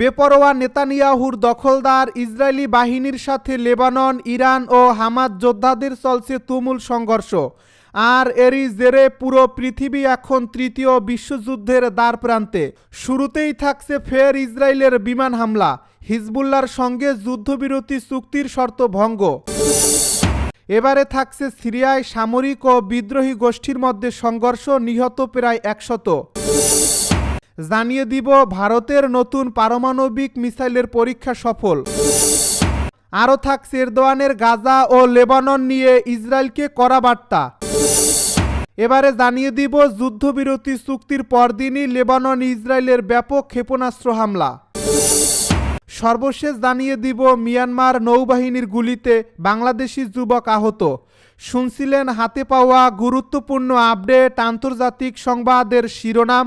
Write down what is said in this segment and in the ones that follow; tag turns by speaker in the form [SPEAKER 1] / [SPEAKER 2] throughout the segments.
[SPEAKER 1] বেপরোয়া নেতানিয়াহুর দখলদার ইসরায়েলি বাহিনীর সাথে লেবানন ইরান ও হামাদ যোদ্ধাদের চলছে তুমুল সংঘর্ষ আর এরই জেরে পুরো পৃথিবী এখন তৃতীয় বিশ্বযুদ্ধের দ্বার প্রান্তে শুরুতেই থাকছে ফের ইসরায়েলের বিমান হামলা হিজবুল্লার সঙ্গে যুদ্ধবিরতি চুক্তির শর্ত ভঙ্গ এবারে থাকছে সিরিয়ায় সামরিক ও বিদ্রোহী গোষ্ঠীর মধ্যে সংঘর্ষ নিহত প্রায় একশত জানিয়ে দিব ভারতের নতুন পারমাণবিক মিসাইলের পরীক্ষা সফল আরও থাক সেরদোয়ানের গাজা ও লেবানন নিয়ে ইসরায়েলকে করা বার্তা এবারে জানিয়ে দিব যুদ্ধবিরতি চুক্তির পরদিনই লেবানন ইসরায়েলের ব্যাপক ক্ষেপণাস্ত্র হামলা সর্বশেষ জানিয়ে দিব মিয়ানমার নৌবাহিনীর গুলিতে বাংলাদেশি যুবক আহত শুনছিলেন হাতে পাওয়া গুরুত্বপূর্ণ আপডেট আন্তর্জাতিক সংবাদের শিরোনাম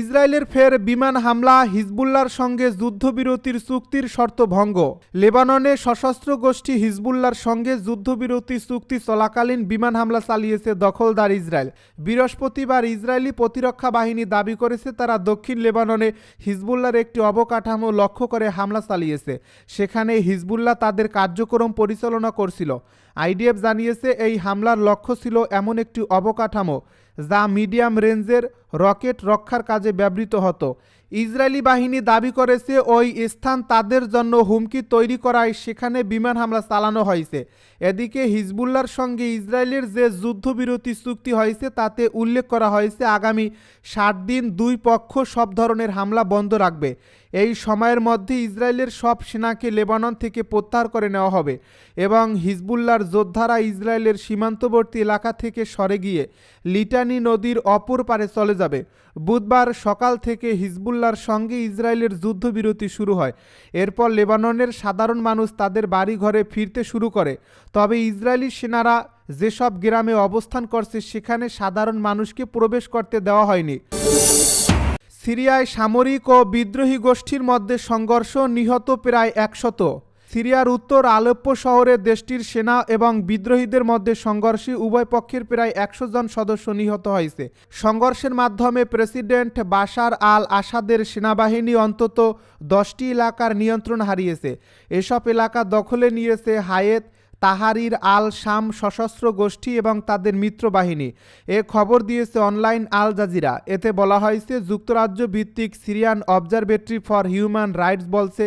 [SPEAKER 1] ইসরায়েলের ফের বিমান হামলা হিজবুল্লার সঙ্গে যুদ্ধবিরতির চুক্তির শর্ত ভঙ্গ লেবাননে সশস্ত্র গোষ্ঠী হিজবুল্লার সঙ্গে যুদ্ধবিরতি চুক্তি চলাকালীন বিমান হামলা চালিয়েছে দখলদার ইসরায়েল বৃহস্পতিবার ইসরায়েলি প্রতিরক্ষা বাহিনী দাবি করেছে তারা দক্ষিণ লেবাননে হিজবুল্লার একটি অবকাঠামো লক্ষ্য করে হামলা চালিয়েছে সেখানে হিজবুল্লাহ তাদের কার্যক্রম পরিচালনা করছিল আইডিএফ জানিয়েছে এই হামলার লক্ষ্য ছিল এমন একটি অবকাঠামো যা মিডিয়াম রেঞ্জের রকেট রক্ষার কাজে ব্যবহৃত হতো ইসরায়েলি বাহিনী দাবি করেছে ওই স্থান তাদের জন্য হুমকি তৈরি করায় সেখানে বিমান হামলা চালানো হয়েছে এদিকে হিজবুল্লার সঙ্গে ইসরায়েলের যে যুদ্ধবিরতি চুক্তি হয়েছে তাতে উল্লেখ করা হয়েছে আগামী ষাট দিন দুই পক্ষ সব ধরনের হামলা বন্ধ রাখবে এই সময়ের মধ্যে ইসরায়েলের সব সেনাকে লেবানন থেকে প্রত্যাহার করে নেওয়া হবে এবং হিজবুল্লার যোদ্ধারা ইসরায়েলের সীমান্তবর্তী এলাকা থেকে সরে গিয়ে লিটানি নদীর অপর পারে চলে যাবে যাবে বুধবার সকাল থেকে হিজবুল্লার সঙ্গে ইসরায়েলের যুদ্ধবিরতি শুরু হয় এরপর লেবাননের সাধারণ মানুষ তাদের বাড়িঘরে ফিরতে শুরু করে তবে ইসরায়েলি সেনারা যেসব গ্রামে অবস্থান করছে সেখানে সাধারণ মানুষকে প্রবেশ করতে দেওয়া হয়নি সিরিয়ায় সামরিক ও বিদ্রোহী গোষ্ঠীর মধ্যে সংঘর্ষ নিহত প্রায় একশত সিরিয়ার উত্তর আলেপ্পো শহরে দেশটির সেনা এবং বিদ্রোহীদের মধ্যে সংঘর্ষে উভয় পক্ষের প্রায় একশো জন সদস্য নিহত হয়েছে সংঘর্ষের মাধ্যমে প্রেসিডেন্ট বাশার আল আসাদের সেনাবাহিনী অন্তত দশটি এলাকার নিয়ন্ত্রণ হারিয়েছে এসব এলাকা দখলে নিয়েছে হায়েত তাহারির আল শাম সশস্ত্র গোষ্ঠী এবং তাদের মিত্র বাহিনী এ খবর দিয়েছে অনলাইন আল জাজিরা এতে বলা হয়েছে যুক্তরাজ্য ভিত্তিক Syrian Observatory for Human Rights বলছে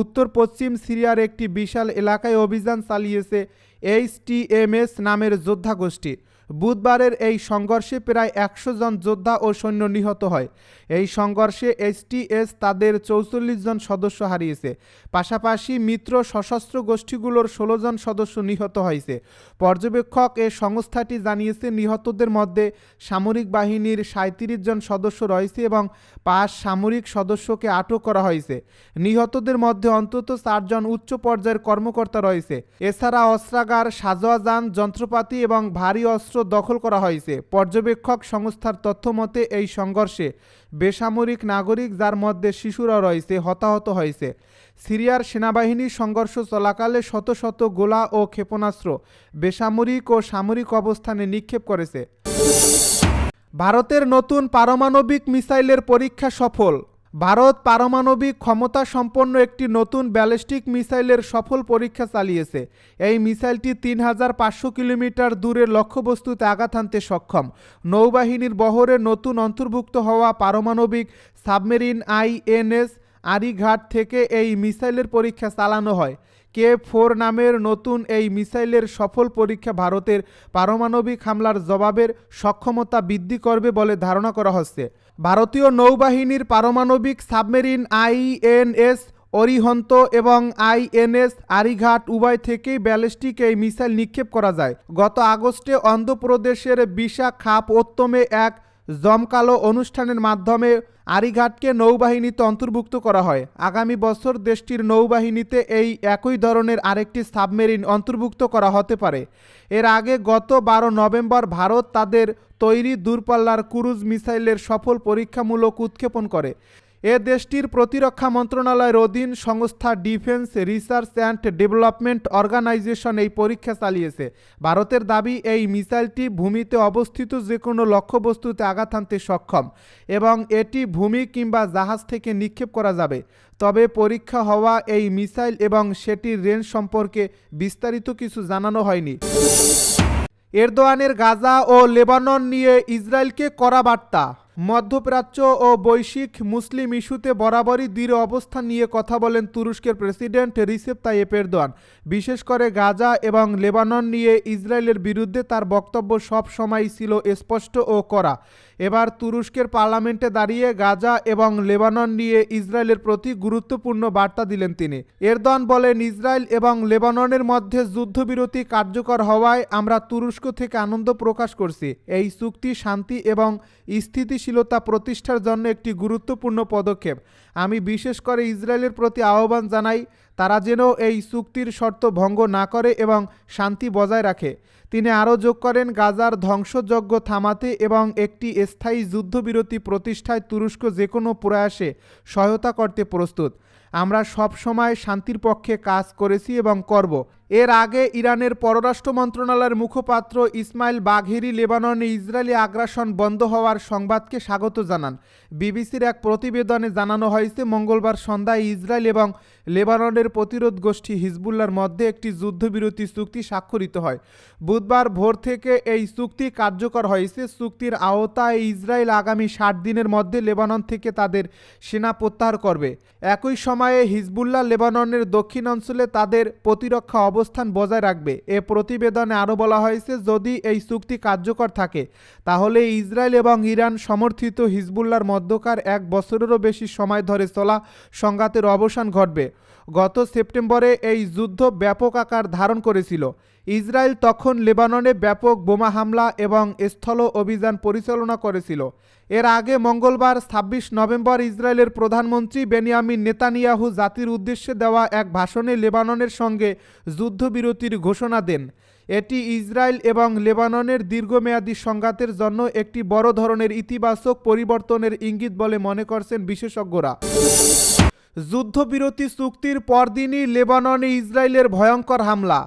[SPEAKER 1] উত্তর পশ্চিম সিরিয়ার একটি বিশাল এলাকায় অভিযান চালিয়েছে এইচটিএমএস নামের যোদ্ধা গোষ্ঠী বুধবারের এই সংঘর্ষে প্রায় একশো জন যোদ্ধা ও সৈন্য নিহত হয় এই সংঘর্ষে এসটিএস তাদের চৌচল্লিশ জন সদস্য হারিয়েছে পাশাপাশি মিত্র সশস্ত্র গোষ্ঠীগুলোর ষোলো জন সদস্য নিহত হয়েছে পর্যবেক্ষক এ সংস্থাটি জানিয়েছে নিহতদের মধ্যে সামরিক বাহিনীর সাঁত্রিশ জন সদস্য রয়েছে এবং পাঁচ সামরিক সদস্যকে আটক করা হয়েছে নিহতদের মধ্যে অন্তত চারজন উচ্চ পর্যায়ের কর্মকর্তা রয়েছে এছাড়া অস্ত্রাগার সাজোয়াজান যন্ত্রপাতি এবং ভারী অস্ত্র অস্ত্র দখল করা হয়েছে পর্যবেক্ষক সংস্থার তথ্য মতে এই সংঘর্ষে বেসামরিক নাগরিক যার মধ্যে শিশুরা রয়েছে হতাহত হয়েছে সিরিয়ার সেনাবাহিনী সংঘর্ষ চলাকালে শত শত গোলা ও ক্ষেপণাস্ত্র বেসামরিক ও সামরিক অবস্থানে নিক্ষেপ করেছে ভারতের নতুন পারমাণবিক মিসাইলের পরীক্ষা সফল ভারত পারমাণবিক ক্ষমতা সম্পন্ন একটি নতুন ব্যালিস্টিক মিসাইলের সফল পরীক্ষা চালিয়েছে এই মিসাইলটি তিন হাজার পাঁচশো কিলোমিটার দূরের লক্ষ্যবস্তুতে আঘাত হানতে সক্ষম নৌবাহিনীর বহরে নতুন অন্তর্ভুক্ত হওয়া পারমাণবিক সাবমেরিন আইএনএস আরিঘাট থেকে এই মিসাইলের পরীক্ষা চালানো হয় কে ফোর নামের নতুন এই মিসাইলের সফল পরীক্ষা ভারতের পারমাণবিক হামলার জবাবের সক্ষমতা বৃদ্ধি করবে বলে ধারণা করা হচ্ছে ভারতীয় নৌবাহিনীর পারমাণবিক সাবমেরিন আইএনএস অরিহন্ত এবং আইএনএস আরিঘাট উভয় থেকেই ব্যালিস্টিক এই মিসাইল নিক্ষেপ করা যায় গত আগস্টে অন্ধ্রপ্রদেশের বিশাখাপত্তমে এক জমকালো অনুষ্ঠানের মাধ্যমে আরিঘাটকে নৌবাহিনীতে অন্তর্ভুক্ত করা হয় আগামী বছর দেশটির নৌবাহিনীতে এই একই ধরনের আরেকটি সাবমেরিন অন্তর্ভুক্ত করা হতে পারে এর আগে গত বারো নভেম্বর ভারত তাদের তৈরি দূরপাল্লার ক্রুজ মিসাইলের সফল পরীক্ষামূলক উৎক্ষেপণ করে এ দেশটির প্রতিরক্ষা মন্ত্রণালয়ের অধীন সংস্থা Defence Research and Development Organisation এই পরীক্ষা চালিয়েছে ভারতের দাবি এই মিসাইলটি ভূমিতে অবস্থিত যে কোনো লক্ষ্যবস্তুতে আঘাত আনতে সক্ষম এবং এটি ভূমি কিংবা জাহাজ থেকে নিক্ষেপ করা যাবে তবে পরীক্ষা হওয়া এই মিসাইল এবং সেটির রেঞ্জ সম্পর্কে বিস্তারিত কিছু জানানো হয়নি এরদোয়ানের গাজা ও লেবানন নিয়ে ইসরায়েলকে করা বার্তা মধ্যপ্রাচ্য ও বৈশ্বিক মুসলিম ইস্যুতে বরাবরই দৃঢ় অবস্থান নিয়ে কথা বলেন তুরস্কের প্রেসিডেন্ট রিসেপ তাইয়েপ এরদোয়ান বিশেষ করে গাজা এবং লেবানন নিয়ে ইসরায়েলের বিরুদ্ধে তার বক্তব্য সব সময় ছিল স্পষ্ট ও করা এবার তুরস্কের পার্লামেন্টে দাঁড়িয়ে গাজা এবং লেবানন নিয়ে ইসরায়েলের প্রতি গুরুত্বপূর্ণ বার্তা দিলেন তিনি এরদোয়ান বলেন ইসরায়েল এবং লেবাননের মধ্যে যুদ্ধবিরতি কার্যকর হওয়ায় আমরা তুরস্ক থেকে আনন্দ প্রকাশ করছি এই চুক্তি শান্তি এবং স্থিতিশীল স্থিতিশীলতা প্রতিষ্ঠার জন্য একটি গুরুত্বপূর্ণ পদক্ষেপ আমি বিশেষ করে ইসরায়েলের প্রতি আহ্বান জানাই তারা যেন এই চুক্তির শর্ত ভঙ্গ না করে এবং শান্তি বজায় রাখে তিনি আরও যোগ করেন গাজার ধ্বংসযজ্ঞ থামাতে এবং একটি স্থায়ী যুদ্ধবিরতি প্রতিষ্ঠায় তুরস্ক যে কোনো প্রয়াসে সহায়তা করতে প্রস্তুত আমরা সব সময় শান্তির পক্ষে কাজ করেছি এবং করব এর আগে ইরানের পররাষ্ট্র মন্ত্রণালয়ের মুখপাত্র ইসমাইল বাঘেরি লেবাননে ইসরায়েলি আগ্রাসন বন্ধ হওয়ার সংবাদকে স্বাগত জানান বিবিসির এক প্রতিবেদনে জানানো হয়েছে মঙ্গলবার সন্ধ্যায় ইসরায়েল এবং লেবাননের প্রতিরোধ গোষ্ঠী হিজবুল্লার মধ্যে একটি যুদ্ধবিরতি চুক্তি স্বাক্ষরিত হয় বুধবার ভোর থেকে এই চুক্তি কার্যকর হয়েছে চুক্তির আওতায় ইসরায়েল আগামী ষাট দিনের মধ্যে লেবানন থেকে তাদের সেনা প্রত্যাহার করবে একই সময়ে হিজবুল্লাহ লেবাননের দক্ষিণ অঞ্চলে তাদের প্রতিরক্ষা অব অবস্থান বজায় রাখবে এ প্রতিবেদনে আরও বলা হয়েছে যদি এই চুক্তি কার্যকর থাকে তাহলে ইসরায়েল এবং ইরান সমর্থিত হিজবুল্লার মধ্যকার এক বছরেরও বেশি সময় ধরে চলা সংঘাতের অবসান ঘটবে গত সেপ্টেম্বরে এই যুদ্ধ ব্যাপক আকার ধারণ করেছিল ইসরায়েল তখন লেবাননে ব্যাপক বোমা হামলা এবং স্থল অভিযান পরিচালনা করেছিল এর আগে মঙ্গলবার ছাব্বিশ নভেম্বর ইসরায়েলের প্রধানমন্ত্রী বেনিয়ামিন নেতানিয়াহু জাতির উদ্দেশ্যে দেওয়া এক ভাষণে লেবাননের সঙ্গে যুদ্ধবিরতির ঘোষণা দেন এটি ইসরায়েল এবং লেবাননের দীর্ঘমেয়াদী সংঘাতের জন্য একটি বড় ধরনের ইতিবাচক পরিবর্তনের ইঙ্গিত বলে মনে করছেন বিশেষজ্ঞরা যুদ্ধবিরতি চুক্তির পরদিনই লেবাননে ইসরায়েলের ভয়ঙ্কর হামলা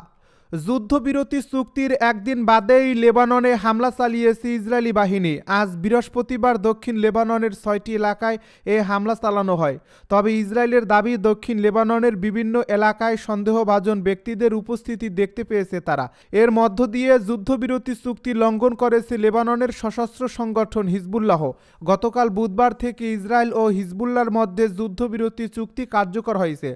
[SPEAKER 1] যুদ্ধবিরতি চুক্তির একদিন বাদেই লেবাননে হামলা চালিয়েছে ইসরায়েলি বাহিনী আজ বৃহস্পতিবার দক্ষিণ লেবাননের ছয়টি এলাকায় এ হামলা চালানো হয় তবে ইসরায়েলের দাবি দক্ষিণ লেবাননের বিভিন্ন এলাকায় সন্দেহভাজন ব্যক্তিদের উপস্থিতি দেখতে পেয়েছে তারা এর মধ্য দিয়ে যুদ্ধবিরতি চুক্তি লঙ্ঘন করেছে লেবাননের সশস্ত্র সংগঠন হিজবুল্লাহ গতকাল বুধবার থেকে ইসরায়েল ও হিজবুল্লার মধ্যে যুদ্ধবিরতি চুক্তি কার্যকর হয়েছে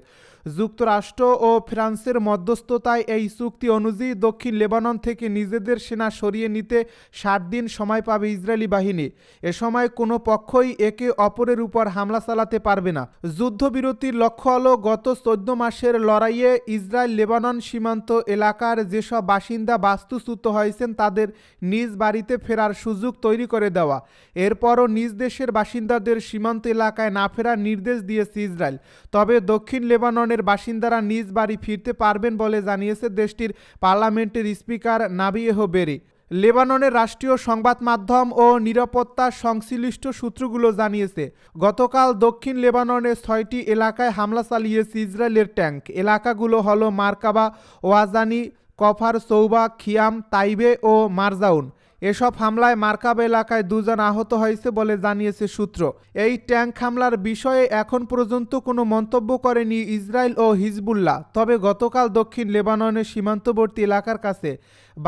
[SPEAKER 1] যুক্তরাষ্ট্র ও ফ্রান্সের মধ্যস্থতায় এই চুক্তি অনুযায়ী দক্ষিণ লেবানন থেকে নিজেদের সেনা সরিয়ে নিতে ষাট দিন সময় পাবে ইসরায়েলি বাহিনী এ সময় কোনো পক্ষই একে অপরের উপর হামলা চালাতে পারবে না যুদ্ধবিরতির লক্ষ্য হল গত চোদ্দ মাসের লড়াইয়ে ইসরায়েল লেবানন সীমান্ত এলাকার যেসব বাসিন্দা বাস্তুচ্যুত হয়েছেন তাদের নিজ বাড়িতে ফেরার সুযোগ তৈরি করে দেওয়া এরপরও নিজ দেশের বাসিন্দাদের সীমান্ত এলাকায় না ফেরার নির্দেশ দিয়েছে ইসরায়েল তবে দক্ষিণ লেবাননের গ্রামের বাসিন্দারা নিজ বাড়ি ফিরতে পারবেন বলে জানিয়েছে দেশটির পার্লামেন্টের স্পিকার নাবিয়েহ বেরি লেবাননের রাষ্ট্রীয় সংবাদ মাধ্যম ও নিরাপত্তা সংশ্লিষ্ট সূত্রগুলো জানিয়েছে গতকাল দক্ষিণ লেবাননের ছয়টি এলাকায় হামলা চালিয়েছে ইসরায়েলের ট্যাঙ্ক এলাকাগুলো হল মার্কাবা ওয়াজানি কফার সৌবা খিয়াম তাইবে ও মারজাউন এসব হামলায় মার্কাব এলাকায় দুজন আহত হয়েছে বলে জানিয়েছে সূত্র এই ট্যাঙ্ক হামলার বিষয়ে এখন পর্যন্ত কোনো মন্তব্য করেনি ইসরায়েল ও হিজবুল্লাহ তবে গতকাল দক্ষিণ লেবাননের সীমান্তবর্তী এলাকার কাছে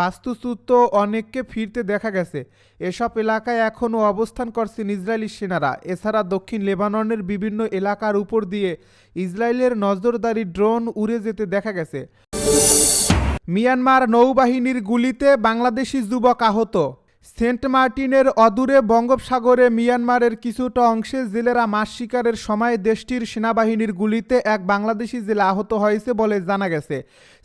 [SPEAKER 1] বাস্তুচ্যুত অনেককে ফিরতে দেখা গেছে এসব এলাকায় এখনও অবস্থান করছেন ইসরায়েলি সেনারা এছাড়া দক্ষিণ লেবাননের বিভিন্ন এলাকার উপর দিয়ে ইসরায়েলের নজরদারি ড্রোন উড়ে যেতে দেখা গেছে মিয়ানমার নৌবাহিনীর গুলিতে বাংলাদেশি যুবক আহত সেন্ট মার্টিনের অদূরে বঙ্গোপসাগরে মিয়ানমারের কিছুটা অংশে জেলেরা মাছ শিকারের সময় দেশটির সেনাবাহিনীর গুলিতে এক বাংলাদেশি জেলে আহত হয়েছে বলে জানা গেছে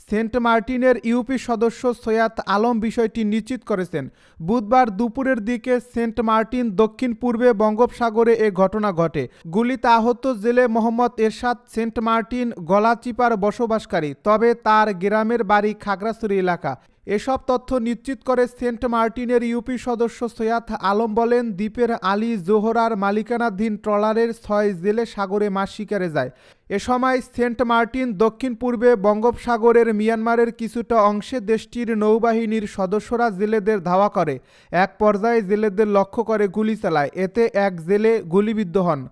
[SPEAKER 1] সেন্ট মার্টিনের ইউপি সদস্য সৈয়াদ আলম বিষয়টি নিশ্চিত করেছেন বুধবার দুপুরের দিকে সেন্ট মার্টিন দক্ষিণ পূর্বে বঙ্গোপসাগরে এ ঘটনা ঘটে গুলিতে আহত জেলে মোহাম্মদ এরশাদ সেন্ট মার্টিন গলাচিপার বসবাসকারী তবে তার গ্রামের বাড়ি খাগড়াছড়ি এলাকা এসব তথ্য নিশ্চিত করে সেন্ট মার্টিনের ইউপি সদস্য সৈয়াদ আলম বলেন দ্বীপের আলী জোহরার মালিকানাধীন ট্রলারের ছয় জেলে সাগরে মাছ শিকারে যায় এ সময় সেন্ট মার্টিন দক্ষিণ পূর্বে বঙ্গোপসাগরের মিয়ানমারের কিছুটা অংশে দেশটির নৌবাহিনীর সদস্যরা জেলেদের ধাওয়া করে এক পর্যায়ে জেলেদের লক্ষ্য করে গুলি চালায় এতে এক জেলে গুলিবিদ্ধ হন